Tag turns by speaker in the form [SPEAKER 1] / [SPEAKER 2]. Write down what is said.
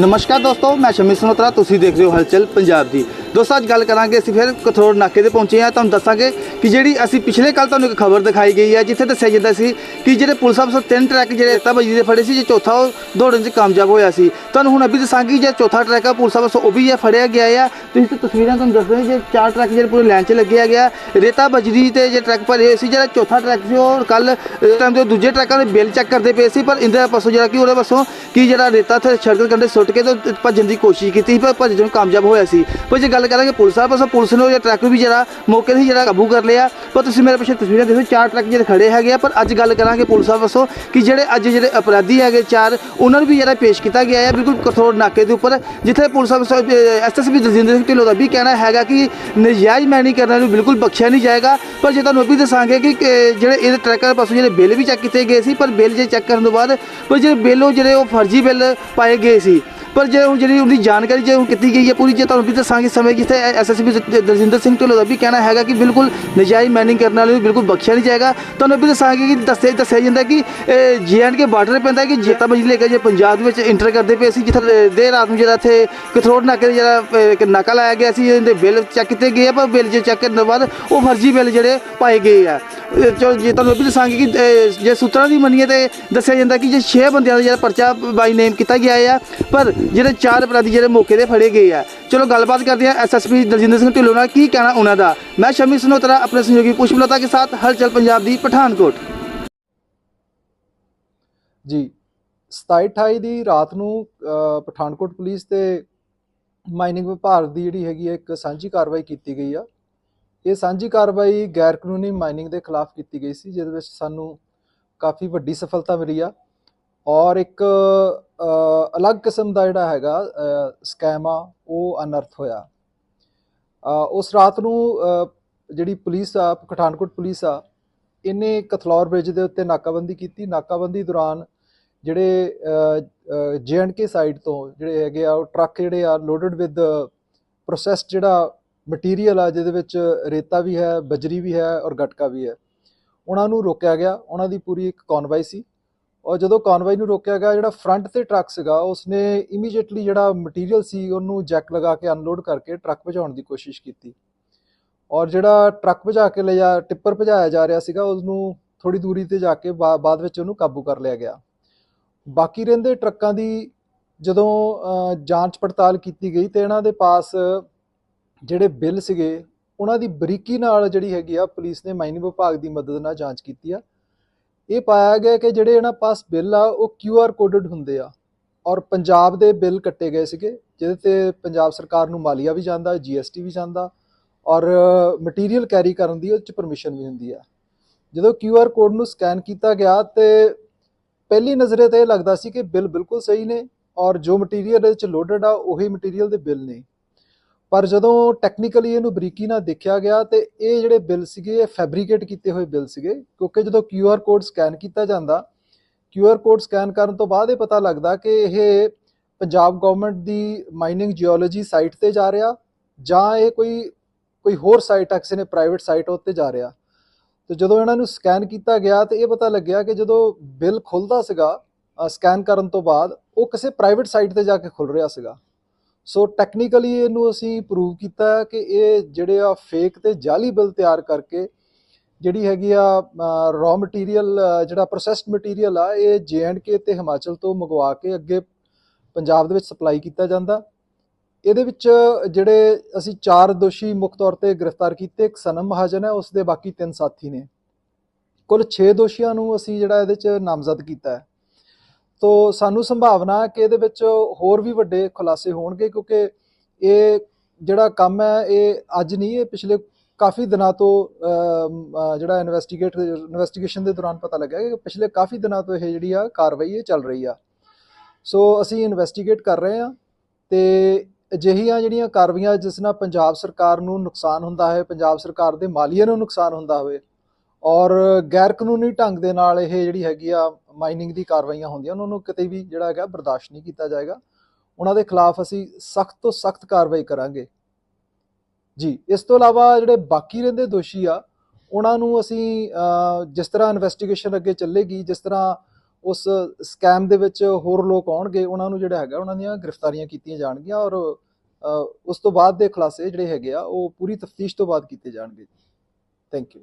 [SPEAKER 1] ਨਮਸਕਾਰ ਦੋਸਤੋ ਮੈਂ ਸ਼ਮੀ ਸਨੋਤਰਾ ਤੁਸੀਂ ਦੇਖ ਰਹੇ ਹੋ ਹਲਚਲ ਪੰਜਾਬ ਦੀ। ਦੋਸਤੋ ਅੱਜ ਗੱਲ ਕਰਾਂਗੇ ਅਸੀਂ ਫਿਰ ਕਥਰੋੜ ਨਾਕੇ ਤੇ ਪਹੁੰਚੇ ਹਾਂ। ਤੁਹਾਨੂੰ ਦੱਸਾਂਗੇ ਕਿ ਜਿਹੜੀ ਅਸੀਂ ਪਿਛਲੇ ਕੱਲ ਤੁਹਾਨੂੰ ਇੱਕ ਖਬਰ ਦਿਖਾਈ ਗਈ ਹੈ ਜਿੱਥੇ ਦੱਸਿਆ ਜਾਂਦਾ ਸੀ ਕਿ ਜਿਹੜੇ ਪੁਲਿਸ ਅਫਸਰ ਤਿੰਨ ਟਰੱਕ ਜਿਹੜੇ ਰੇਤਾ ਬਜੀ ਦੇ ਫੜੇ ਸੀ ਜੇ ਚੌਥਾ ਉਹ ਦੌੜਨ 'ਚ ਕਾਮਯਾਬ ਹੋਇਆ ਸੀ। ਤੁਹਾਨੂੰ ਹੁਣ ਅਭੀ ਦੱਸਾਂਗੇ ਕਿ ਜੇ ਚੌਥਾ ਟਰੱਕ ਆ ਪੁਲਿਸ ਅਫਸਰ ਉਹ ਵੀ ਜੇ ਫੜਿਆ ਗਿਆ ਆ। ਤੁਸੀਂ ਤਸਵੀਰਾਂ ਤੁਹਾਨੂੰ ਦੱਸ ਰਹੇ ਜੇ ਚਾਰ ਟਰੱਕ ਜਿਹੜੇ ਪੂਰੇ ਲਾਈਨ 'ਚ ਲੱਗਿਆ ਗਿਆ। ਰੇਤਾ ਬਜਰੀ ਤੇ ਜੇ ਟਰੱਕ ਭਰੇ ਹੋਏ ਸੀ ਜਿਹੜਾ ਚੌਥਾ ਟਰੱਕ ਸੀ ਉਹ ਕੱਲ ਟਾਈਮ ਦੇ ਦੂਜੇ ਟਰੱਕਾਂ ਦੇ ਬਿੱਲ ਚੈੱਕ ਕਰਦੇ ਪਏ ਸੀ ਪਰ ਇੰਦਰ ਪਾਸੋਂ ਜਿਹੜਾ ਕਿ ਉਹਦੇ ਪਾਸੋਂ ਕਿ ਜਿਹੜਾ ਰੇਤਾ ਤੇ ਸੜਕ ਕੰਢੇ ਸੁੱਟ ਕੇ ਤੇ ਭੱਜਣ ਦੀ ਕੋਸ਼ਿਸ਼ ਕੀਤੀ ਸੀ, ਪਰ ਭੱਜਣ ਨੂੰ ਕਾਮਯਾਬ ਹੋਇਆ ਸੀ। ਪਰ ਜੇ ਗੱਲ ਕਰਾਂਗੇ ਪੁਲਿਸ ਵਾਲੇ ਪਾਸੋਂ ਪੁਲਿਸ ਨੇ ਉਹ ਟਰੱਕ ਵੀ ਜਿਹੜਾ ਮੌਕੇ ਤੇ ਜਿਹੜਾ ਕਾਬੂ ਕਰ ਲਿਆ। ਪਰ ਤੁਸੀਂ ਮੇਰੇ ਪਿੱਛੇ ਤਸਵੀਰਾਂ ਦੇਖੋ, ਚਾਰ ਟਰੱਕ ਜਿਹੜੇ ਖੜੇ ਹੈਗੇ ਆ, ਪਰ ਅੱਜ ਗੱਲ ਕਰਾਂਗੇ ਪੁਲਿਸ ਵਾਲੇ ਪਾਸੋਂ ਕਿ ਜਿਹੜੇ ਅੱਜ ਜਿਹੜੇ ਅਪਰਾਧੀ ਹੈਗੇ ਚਾਰ, ਉਹਨਾਂ ਨੂੰ ਵੀ ਜਿਹੜਾ ਪੇਸ਼ ਕੀਤਾ ਗਿਆ ਹੈ ਬਿਲਕੁਲ ਕਠੋਰ ਨਾਕੇ ਦੇ ਉੱਪਰ, ਜਿੱਥੇ ਪੁਲਿਸ ਵਾਲੇ ਐਸਐਸਪੀ ਦਲਜਿੰਦਰ ਸਿੰਘ ਢਿੱਲੋਂ ਦਾ ਵੀ ਕਹਿਣਾ ਹੈਗਾ ਕਿ ਨਜਾਇਜ਼ ਮੈਨੀ ਕਰਨ ਨੂੰ ਬਿਲਕੁਲ ਬਖਸ਼ਿਆ ਨਹੀਂ ਜਾਏਗਾ। ਪਰ ਜੇ ਤੁਹਾਨੂੰ ਇਹ ਵੀ ਦੱਸਾਂਗੇ ਕਿ ਕਿ ਜਿਹੜੇ ਇਹਦੇ ਟਰੱਕਾਂ ਪਾਸੋਂ ਜਿਹੜੇ ਬਿੱਲ ਵੀ ਚੈੱਕ ਕੀਤੇ ਗਏ ਸੀ, ਪਰ ਬਿੱਲ ਜੇ ਚੈੱਕ ਕਰਨ ਤੋਂ ਬਾਅਦ, ਪਰ ਜਿਹੜੇ ਬਿੱਲ ਉਹ ਜਿਹੜੇ ਉਹ ਫਰਜ਼ੀ ਬਿੱਲ ਪਾਏ ਗਏ ਸੀ ਪਰ ਜੇ ਹੁਣ ਜਿਹੜੀ ਉਹਦੀ ਜਾਣਕਾਰੀ ਜੇ ਹੁਣ ਕੀਤੀ ਗਈ ਹੈ ਪੂਰੀ ਜੇ ਤੁਹਾਨੂੰ ਵੀ ਦੱਸਾਂਗੇ ਸਮੇਂ ਜਿੱਥੇ ਐਸਐਸਪੀ ਦਲਜਿੰਦਰ ਸਿੰਘ ਢਿੱਲੋਂ ਦਾ ਵੀ ਕਹਿਣਾ ਹੈਗਾ ਕਿ ਬਿਲਕੁਲ ਨਜਾਇਜ਼ ਮਾਈਨਿੰਗ ਕਰਨ ਵਾਲੇ ਨੂੰ ਬਿਲਕੁਲ ਬਖਸ਼ਿਆ ਨਹੀਂ ਜਾਏਗਾ। ਤੁਹਾਨੂੰ ਇਹ ਵੀ ਦੱਸਾਂਗੇ ਕਿ ਦੱਸਿਆ ਦੱਸਿਆ ਜਾਂਦਾ ਕਿ ਜੀਐਨਕੇ ਬਾਰਡਰ ਪੈਂਦਾ ਕਿ ਜੇਤਾ ਮਜਲੀ ਲੈ ਕੇ ਜੇ ਪੰਜਾਬ ਦੇ ਵਿੱਚ ਇੰਟਰ ਕਰਦੇ ਪਏ ਸੀ ਜਿੱਥੇ ਦੇਰ ਰਾਤ ਨੂੰ ਜਿਹੜਾ ਇੱਥੇ ਕਥਰੋੜ ਨਾਕੇ ਤੇ ਜਿਹੜਾ ਇੱਕ ਨਾਕਾ ਲਾਇਆ ਗਿਆ ਸੀ ਇਹਦੇ ਬਿੱਲ ਚੈੱਕ ਕੀਤੇ ਗਏ ਆ, ਪਰ ਬਿੱਲ ਜੇ ਚੈੱਕ ਕਰਨ ਤੋਂ ਬਾਅਦ ਉਹ ਫਰਜ਼ੀ ਬਿੱਲ ਜਿਹੜੇ ਪਾਏ ਗਏ ਆ। ਚਲੋ ਜੇ ਤੁਹਾਨੂੰ ਇਹ ਵੀ ਦੱਸਾਂਗੇ ਕਿ ਜੇ ਸੂਤਰਾਂ ਦੀ ਮੰਨੀਏ ਤੇ ਦੱਸਿਆ ਜਾਂਦਾ ਕਿ ਜੇ 6 ਬੰਦਿਆਂ ਦਾ ਜਿਹੜਾ ਪਰਚਾ ਬਾਈ ਨੇਮ ਕੀਤਾ ਗਿਆ ਆ ਪਰ ਜਿਹੜੇ ਚਾਰ ਅਪਰਾਧੀ ਜਿਹੜੇ ਮੌਕੇ ਤੇ ਫੜੇ ਗਏ ਆ। ਚਲੋ ਗੱਲਬਾਤ ਕਰਦੇ ਆ ਐਸਐਸਪੀ ਦਲਜਿੰਦਰ ਸਿੰਘ ਢਿੱਲੋਂ ਨਾਲ, ਕੀ ਕਹਿਣਾ ਉਹਨਾਂ ਦਾ? ਮੈਂ ਸ਼ਮੀ ਸਨੋਤਰਾ, ਆਪਣੇ ਸਹਿਯੋਗੀ ਪੁਸ਼ਪਲਤਾ ਕੇ ਸਾਥ, ਹਲਚਲ ਪੰਜਾਬ ਦੀ ਪਠਾਨਕੋਟ।
[SPEAKER 2] ਜੀ 27 28 ਦੀ ਰਾਤ ਨੂੰ ਪਠਾਨਕੋਟ ਪੁਲਿਸ ਤੇ ਮਾਈਨਿੰਗ ਵਿਭਾਗ ਦੀ ਜਿਹੜੀ ਹੈਗੀ ਹੈ ਇੱਕ ਸਾਂਝੀ ਕਾਰਵਾਈ ਕੀਤੀ ਗਈ ਆ। ਇਹ ਸਾਂਝੀ ਕਾਰਵਾਈ ਗੈਰ ਕਾਨੂੰਨੀ ਮਾਈਨਿੰਗ ਦੇ ਖਿਲਾਫ ਕੀਤੀ ਗਈ ਸੀ, ਜਿਹਦੇ ਵਿੱਚ ਸਾਨੂੰ ਕਾਫੀ ਵੱਡੀ ਸਫਲਤਾ ਮਿਲੀ ਆ। ਔਰ ਇੱਕ ਅਲੱਗ ਕਿਸਮ ਦਾ ਜਿਹੜਾ ਹੈਗਾ ਸਕੈਮ ਆ ਉਹ ਅਨਰਥ ਹੋਇਆ। ਉਸ ਰਾਤ ਨੂੰ ਜਿਹੜੀ ਪੁਲਿਸ ਆ, ਪਠਾਨਕੋਟ ਪੁਲਿਸ ਆ, ਇਹਨੇ ਕਥਲੌਰ ਬ੍ਰਿਜ ਦੇ ਉੱਤੇ ਨਾਕਾਬੰਦੀ ਕੀਤੀ। ਨਾਕਾਬੰਦੀ ਦੌਰਾਨ ਜਿਹੜੇ ਜੀਐਂਡਕੇ ਸਾਈਡ ਤੋਂ ਜਿਹੜੇ ਹੈਗੇ ਆ, ਉਹ ਟਰੱਕ ਜਿਹੜੇ ਆ ਲੋਡਡ ਵਿਦ ਪ੍ਰੋਸੈਸਡ ਜਿਹੜਾ ਮਟੀਰੀਅਲ ਆ, ਜਿਹਦੇ ਵਿੱਚ ਰੇਤਾ ਵੀ ਹੈ, ਬਜਰੀ ਵੀ ਹੈ ਔਰ ਗਟਕਾ ਵੀ ਹੈ, ਉਹਨਾਂ ਨੂੰ ਰੋਕਿਆ ਗਿਆ। ਉਹਨਾਂ ਦੀ ਪੂਰੀ ਇੱਕ ਕਨਵਾਈ ਸੀ। ਔਰ ਜਦੋਂ ਕਨਵਾਈ ਨੂੰ ਰੋਕਿਆ ਗਿਆ, ਜਿਹੜਾ ਫਰੰਟ ਤੇ ਟਰੱਕ ਸੀਗਾ, ਉਸਨੇ ਇਮੀਡੀਏਟਲੀ ਜਿਹੜਾ ਮਟੀਰੀਅਲ ਸੀ, ਉਹਨੂੰ ਜੈਕ ਲਗਾ ਕੇ ਅਨਲੋਡ ਕਰਕੇ ਟਰੱਕ ਭਜਾਉਣ ਦੀ ਕੋਸ਼ਿਸ਼ ਕੀਤੀ। ਔਰ ਜਿਹੜਾ ਟਰੱਕ ਭਜਾ ਕੇ ਲਿਆ, ਟਿੱਪਰ ਭਜਾਇਆ ਜਾ ਰਿਹਾ ਸੀਗਾ ਉਸ ਨੂੰ ਥੋੜੀ ਦੂਰੀ ਤੇ ਜਾ ਕੇ ਬਾ- ਬਾਅਦ ਵਿੱਚ ਉਹਨੂੰ ਕਾਬੂ ਕਰ ਲਿਆ ਗਿਆ। ਬਾਕੀ ਰਹਿੰਦੇ ਟਰੱਕਾਂ ਦੀ ਜਦੋਂ ਜਾਂਚ ਪੜਤਾਲ ਕੀਤੀ ਗਈ, ਤੇ ਇਹਨਾਂ ਦੇ ਪਾਸ ਜਿਹੜੇ ਬਿੱਲ ਸੀਗੇ, ਉਹਨਾਂ ਦੀ ਬਰੀਕੀ ਨਾਲ ਜਿਹੜੀ ਹੈਗੀ ਆ, ਪੁਲਿਸ ਨੇ ਮਾਈਨਿੰਗ ਵਿਭਾਗ ਦੀ ਮਦਦ ਨਾਲ ਜਾਂਚ ਕੀਤੀ ਆ। ਇਹ ਪਾਇਆ ਗਿਆ ਕਿ ਜਿਹੜੇ ਇਹਨਾਂ ਪਾਸ ਬਿੱਲ ਆ, ਉਹ ਕਿਊ ਆਰ ਕੋਡਡ ਹੁੰਦੇ ਆ। ਔਰ ਪੰਜਾਬ ਦੇ ਬਿੱਲ ਕੱਟੇ ਗਏ ਸੀਗੇ, ਜਿਹਦੇ ਤੇ ਪੰਜਾਬ ਸਰਕਾਰ ਨੂੰ ਮਾਲੀਆ ਵੀ ਜਾਂਦਾ ਜੀਐਸਟੀ ਵੀ ਜਾਂਦਾ, ਔਰ ਮਟੀਰੀਅਲ ਕੈਰੀ ਕਰਨ ਦੀ ਉਹ ਚ ਪਰਮਿਸ਼ਨ ਵੀ ਹੁੰਦੀ ਆ। ਜਦੋਂ ਕਿਊ ਆਰ ਕੋਡ ਨੂੰ ਸਕੈਨ ਕੀਤਾ ਗਿਆ ਤੇ ਪਹਿਲੀ ਨਜ਼ਰੇ ਤੇ ਇਹ ਲੱਗਦਾ ਸੀ ਕਿ ਬਿੱਲ ਬਿਲਕੁਲ ਸਹੀ ਨੇ, ਔਰ ਜੋ ਮਟੀਰੀਅਲ ਇਹਦੇ 'ਚ ਲੋਡਡ ਆ, ਉਹੀ ਮਟੀਰੀਅਲ ਦੇ ਬਿੱਲ ਨੇ। ਪਰ ਜਦੋਂ ਟੈਕਨੀਕਲੀ ਇਹਨੂੰ ਬਰੀਕੀ ਨਾਲ ਦੇਖਿਆ ਗਿਆ ਤੇ ਇਹ ਜਿਹੜੇ ਬਿੱਲ ਸੀਗੇ, ਇਹ ਫੈਬਰੀਕੇਟ ਕੀਤੇ ਹੋਏ ਬਿੱਲ ਸੀਗੇ, ਕਿਉਂਕਿ ਜਦੋਂ ਕਿਊ ਆਰ ਕੋਡ ਸਕੈਨ ਕੀਤਾ ਜਾਂਦਾ ਕਿਊ ਆਰ ਕੋਡ ਸਕੈਨ ਕਰਨ ਤੋਂ ਬਾਅਦ ਇਹ ਪਤਾ ਲੱਗਦਾ ਕਿ ਇਹ ਪੰਜਾਬ ਗਵਰਨਮੈਂਟ ਦੀ ਮਾਈਨਿੰਗ ਜੀਓਲੋਜੀ ਸਾਈਟ ਤੇ ਜਾ ਰਿਹਾ ਜਾਂ ਇਹ ਕੋਈ ਕੋਈ ਹੋਰ ਸਾਈਟ ਆ, ਕਿਸੇ ਨੇ ਪ੍ਰਾਈਵੇਟ ਸਾਈਟ ਉੱਤੇ ਜਾ ਰਿਹਾ। ਤੇ ਜਦੋਂ ਇਹਨਾਂ ਨੂੰ ਸਕੈਨ ਕੀਤਾ ਗਿਆ ਤੇ ਇਹ ਪਤਾ ਲੱਗਿਆ ਕਿ ਜਦੋਂ ਬਿੱਲ ਖੁੱਲਦਾ ਸੀਗਾ ਸਕੈਨ ਕਰਨ ਤੋਂ ਬਾਅਦ, ਉਹ ਕਿਸੇ ਪ੍ਰਾਈਵੇਟ ਸਾਈਟ ਤੇ ਜਾ ਕੇ ਖੁੱਲ ਰਿਹਾ ਸੀਗਾ। ਸੋ ਟੈਕਨੀਕਲੀ ਇਹਨੂੰ ਅਸੀਂ ਪ੍ਰੂਵ ਕੀਤਾ ਹੈ ਕਿ ਇਹ ਜਿਹੜੇ ਆ ਫੇਕ ਤੇ ਜਾਲੀ ਬਿੱਲ ਤਿਆਰ ਕਰਕੇ ਜਿਹੜੀ ਹੈਗੀ ਆ ਰॉ ਮਟੀਰੀਅਲ ਜਿਹੜਾ ਪ੍ਰੋਸੈਸਡ ਮਟੀਰੀਅਲ ਆ, ਇਹ ਜੇ ਐਂਡ ਕੇ ਤੇ ਹਿਮਾਚਲ ਤੋਂ ਮੰਗਵਾ ਕੇ ਅੱਗੇ ਪੰਜਾਬ ਦੇ ਵਿੱਚ ਸਪਲਾਈ ਕੀਤਾ ਜਾਂਦਾ। ਇਹਦੇ ਵਿੱਚ ਜਿਹੜੇ ਅਸੀਂ ਚਾਰ ਦੋਸ਼ੀ ਮੁੱਖ ਤੌਰ ਤੇ ਗ੍ਰਿਫਤਾਰ ਕੀਤੇ, ਇੱਕ ਸਨਮ ਮਹਾਜਨ ਹੈ ਉਸ ਦੇ ਬਾਕੀ ਤਿੰਨ ਸਾਥੀ ਨੇ। ਕੁੱਲ 6 ਦੋਸ਼ੀਆਂ ਨੂੰ ਅਸੀਂ ਜਿਹੜਾ ਇਹਦੇ ਚ ਨਾਮਜ਼ਦ ਕੀਤਾ ਹੈ। ਤੋ ਸਾਨੂੰ ਸੰਭਾਵਨਾ ਹੈ ਕਿ ਇਹਦੇ ਵਿੱਚ ਹੋਰ ਵੀ ਵੱਡੇ ਖੁਲਾਸੇ ਹੋਣਗੇ ਕਿਉਂਕਿ ਇਹ ਜਿਹੜਾ ਕੰਮ ਹੈ, ਇਹ ਅੱਜ ਨਹੀਂ, ਇਹ ਪਿਛਲੇ ਕਾਫੀ ਦਿਨਾਂ ਤੋਂ ਜਿਹੜਾ ਇਨਵੈਸਟੀਗੇਟ ਇਨਵੈਸਟੀਗੇਸ਼ਨ ਦੇ ਦੌਰਾਨ ਪਤਾ ਲੱਗਾ ਕਿ ਪਿਛਲੇ ਕਾਫੀ ਦਿਨਾਂ ਤੋਂ ਇਹ ਜਿਹੜੀ ਆ ਕਾਰਵਾਈ ਇਹ ਚੱਲ ਰਹੀ ਆ। ਸੋ ਅਸੀਂ ਇਨਵੈਸਟੀਗੇਟ ਕਰ ਰਹੇ ਹਾਂ ਤੇ ਅਜਿਹੀਆਂ ਜਿਹੜੀਆਂ ਕਾਰਵਾਈਆਂ ਜਿਸ ਨਾਲ ਪੰਜਾਬ ਸਰਕਾਰ ਨੂੰ ਨੁਕਸਾਨ ਹੁੰਦਾ ਹੈ ਪੰਜਾਬ ਸਰਕਾਰ ਦੇ ਮਾਲੀਏ ਨੂੰ ਨੁਕਸਾਨ ਹੁੰਦਾ ਹੋਵੇ ਔਰ ਗੈਰ ਕਾਨੂੰਨੀ ਢੰਗ ਦੇ ਨਾਲ ਇਹ ਜਿਹੜੀ ਹੈਗੀ ਆ ਮਾਈਨਿੰਗ ਦੀ ਕਾਰਵਾਈਆਂ ਹੁੰਦੀਆਂ, ਉਹਨਾਂ ਨੂੰ ਕਿਤੇ ਵੀ ਜਿਹੜਾ ਹੈਗਾ ਬਰਦਾਸ਼ਤ ਨਹੀਂ ਕੀਤਾ ਜਾਏਗਾ। ਉਹਨਾਂ ਦੇ ਖਿਲਾਫ ਅਸੀਂ ਸਖਤ ਤੋਂ ਸਖਤ ਕਾਰਵਾਈ ਕਰਾਂਗੇ। ਜੀ, ਇਸ ਤੋਂ ਇਲਾਵਾ ਜਿਹੜੇ ਬਾਕੀ ਰਹਿੰਦੇ ਦੋਸ਼ੀ ਆ, ਉਹਨਾਂ ਨੂੰ ਅਸੀਂ ਜਿਸ ਤਰ੍ਹਾਂ ਇਨਵੈਸਟੀਗੇਸ਼ਨ ਅੱਗੇ ਚੱਲੇਗੀ, ਜਿਸ ਤਰ੍ਹਾਂ ਉਸ ਸਕੈਮ ਦੇ ਵਿੱਚ ਹੋਰ ਲੋਕ ਆਉਣਗੇ, ਉਹਨਾਂ ਨੂੰ ਜਿਹੜਾ ਹੈਗਾ, ਉਹਨਾਂ ਦੀਆਂ ਗ੍ਰਿਫਤਾਰੀਆਂ ਕੀਤੀਆਂ ਜਾਣਗੀਆਂ ਔਰ ਉਸ ਤੋਂ ਬਾਅਦ ਦੇ ਖੁਲਾਸੇ ਜਿਹੜੇ ਹੈਗੇ ਆ, ਉਹ ਪੂਰੀ ਤਫਤੀਸ਼ ਤੋਂ ਬਾਅਦ ਕੀਤੇ ਜਾਣਗੇ। Thank you